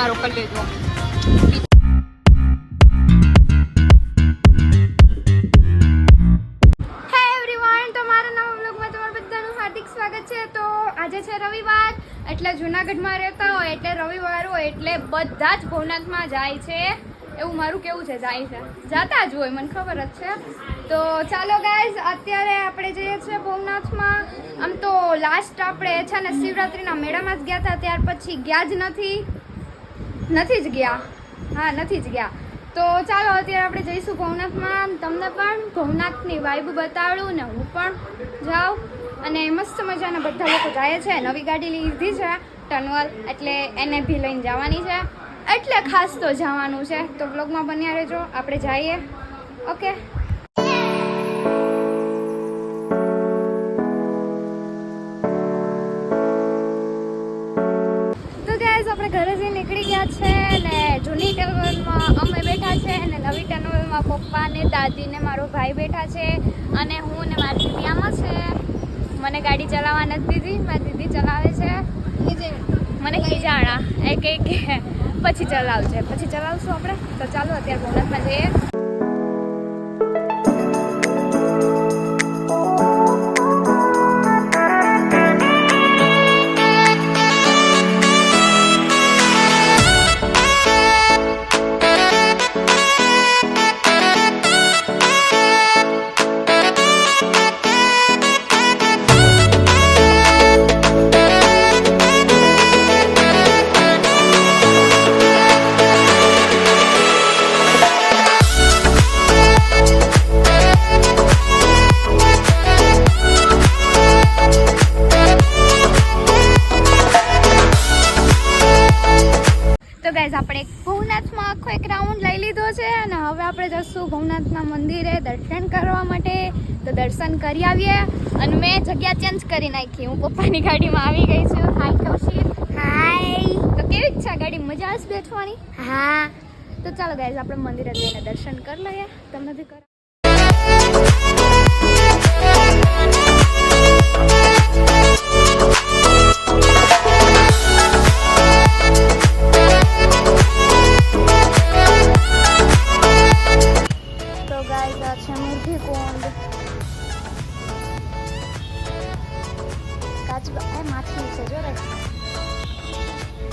તમારું કરી તો આજે છે રવિવાર, એટલે જુનાગઢમાં રહેતા હોય, એટલે રવિવાર હોય, એટલે બધા જ ભવનાથમાં જાય છે. એવું મારું કેવું છે, જાય છે. જાતા જ હોય, મને ખબર જ છે. તો ચાલો ગાઈઝ અત્યારે આપણે જઈએ છીએ ભવનાથમાં. આમ તો લાસ્ટ આપણે છે ને શિવરાત્રિના મેળામાં જ ગયા હતા, ત્યાર પછી ગયા જ નથી. નથી જ ગયા. હા, નથી જ ગયા. તો ચાલો અત્યારે આપણે જઈશું ભવનાથમાં તમને પણ ભવનાથની વાઇબ બતાડું ને હું પણ જાઉં. અને મસ્ત મજાના બધા લોકો જાય છે. નવી ગાડી લીધી છે ટનવલ, એટલે એને ભી લઈને જવાની છે. એટલે ખાસ તો જવાનું છે. તો બ્લોગમાં બન્યા રહેજો. આપણે જઈએ. ઓકે ગાઈઝ આપણે ઘરેથી નીકળી ગયા છે ને જૂની ટનલમાં અમે બેઠા છે અને નવી ટનલમાં પપ્પા ને દાદી ને મારો ભાઈ બેઠા છે અને હું ને મારી દીદી આમાં છે. મને ગાડી ચલાવવા નથી દીધી, મારી દીદી ચલાવે છે. મને ખીજાણા. એ કહે કે, પછી ચલાવજે. પછી ચલાવશું આપણે? તો ચાલો, અત્યારે બોનસમાં જઈએ. ગાઈઝ આપણે ભવનાથમાં આખો એક રાઉન્ડ લઈ લીધો છે અને હવે આપણે જઈશું ભવનાથના મંદિરે દર્શન કરવા માટે. તો દર્શન કરી આવીએ અને મેં જગ્યા ચેન્જ કરી નાખી. હું પપ્પાની ગાડીમાં આવી ગઈ છું. હાય કૌશિક. હાય તો કેવી છે ગાડી? મજા આવશે બેઠવાની? હા. તો ચાલો ગાઈઝ આપણે મંદિરે જઈને દર્શન કરી લઈએ. તમને બી કરો કાચબા એ માછલી છે જો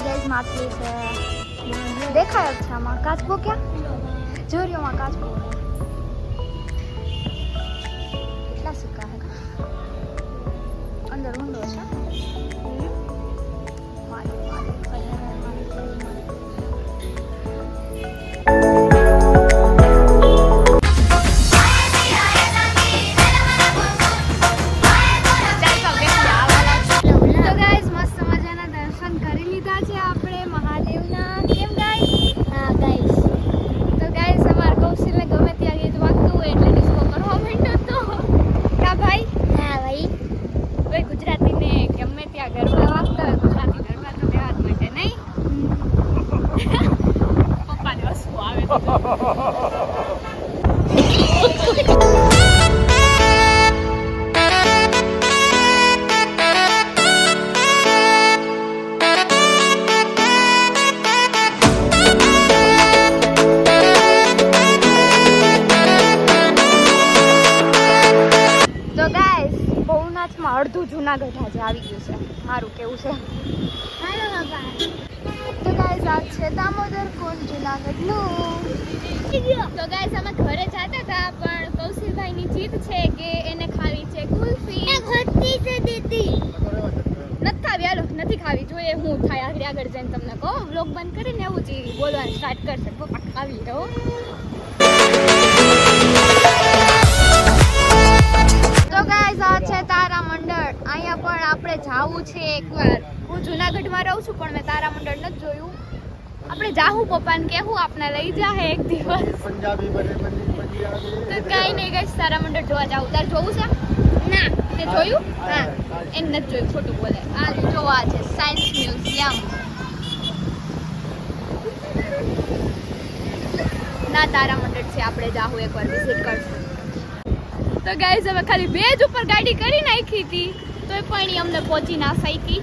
ગાઈઝ માછલી છે. દેખાય આમાં. કાચબો ક્યાં? જોરિયોમાં કાચબો. અડધું જુનાગઢ આજે આવી ગયું છે. મારું કેવું છે? તો ગાઈસ આ છે દામોદર કુંડ જુનાગઢનું. તો ગાઈસ અમે ઘરે જતા હતા પણ કૌશિકભાઈની જીત છે કે એને ખાવી છે કુલ્ફી. ઘટતી છે દીદી નથી ખાવી હાલો નથી ખાવી. જોઈએ હું થાય આગળ આગળ જઈને તમને કહો. બ્લોગ બંધ કરીને એવું જ બોલવાનું સ્ટાર્ટ કરશે. પપ્પા ખાવી હો. જુનાગઢમાં રહું છું પણ મેં તારા મંડળ નથી જોયું. આપણે જાહું પપ્પાને કહેવું આપને લઈ જાહે એક દિવસ. તો કાંઈ નહીં ગઈ તારા મંડળ જોવા જાઉં. તારે જોવું છે? ના તે જોયું? હા એમ નથી જોયું ખોટું બોલે. આ જોવા છે સાયન્સ મ્યુઝિયમ ના તારા મંડળ છે આપણે જાહું એકવાર વિઝિટ કરશું. તો ગાઈઝ હવે ખાલી બેજ ઉપર ગાડી કરી નાખી હતી તો પણ અમને પહોંચી ના શકી.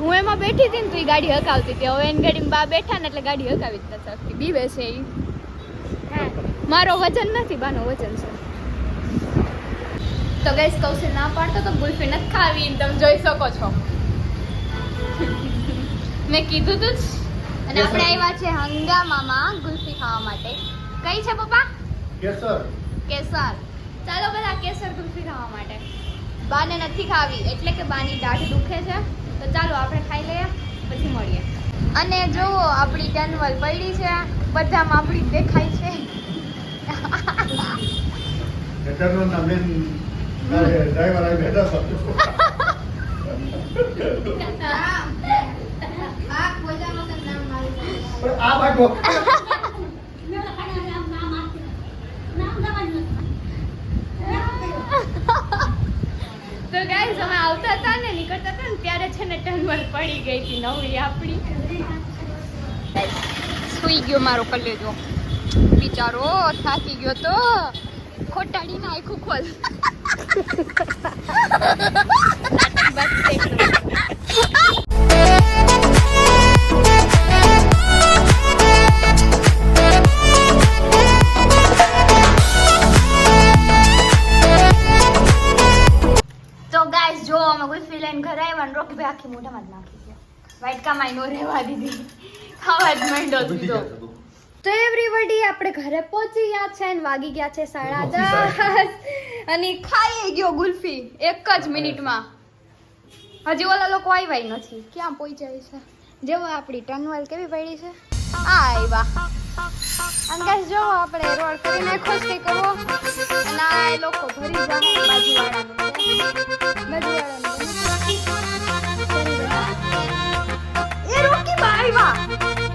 હું એમાં બેઠી હતી ને તો એ ગાડી હકાવતી હતી. હવે એની ગાડીમાં બા બેઠા ને એટલે ગાડી હકાવી જ નથી બી બેસે એ મારો વજન નથી બાનો વજન છે. તો ગેસ કૌશલ ના પાડતો તો ગુલ્ફી નથી ખાવી તમે જોઈ શકો છો. મેં કીધું તું જ. અને આપણે આવ્યા છે હંગામામાં ગુલ્ફી ખાવા માટે. કઈ છે પપ્પા? કેસર. કેસર. ચાલો બધા કેસર કુલ્ફી ખાવા માટે. બાને નથી ખાવી એટલે કે બાની દાઢ દુખે છે. તો ચાલો આપણે ખાઈ લઈએ પછી મળીએ. અને જુઓ આપણી ટનવલ પડી છે. બધામાં આપણી જ દેખાય છે. કેસરનો ના મેન ડ્રાઈવર આવી બેઠા પણ આ બાજુ તો ગાઈઝ અમે આવતા હતા ને, નીકળતા હતા ને, ત્યારે છે ને ટનવર પડી ગઈ હતી નવી આપણી. સુઈ ગયો મારો કલેજો બિચારો થાકી ગયો તો. ખોટાડીને આખું ખોલ. બસ ઘરે આવ્યા ને રોકી ભાઈ આખી મોઢામાં જ નાખી છે. વાટકામાં માઈનો રહેવા દીધી. ખાવા જ માંડ્યો દીધો તો. એવરીબડી આપણે ઘરે પહોંચી ગયા છે ને વાગી ગયા છે સાડા દસ. અને ખાઈ ગયો ગુલ્ફી એક જ મિનિટમાં. હજી ઓલા લોકો આવ્યા નથી. ક્યાં પહોંચાય છે જેવો આપણી ટનવાલ કેવી પડી છે? આ આવ્યા અને ગાઈસ જો આપણે રોડ કરી નાખો છે કરવો અને આ લોકો ભરી જાય બાજુવાળાનું. બાજુવાળાનું. ない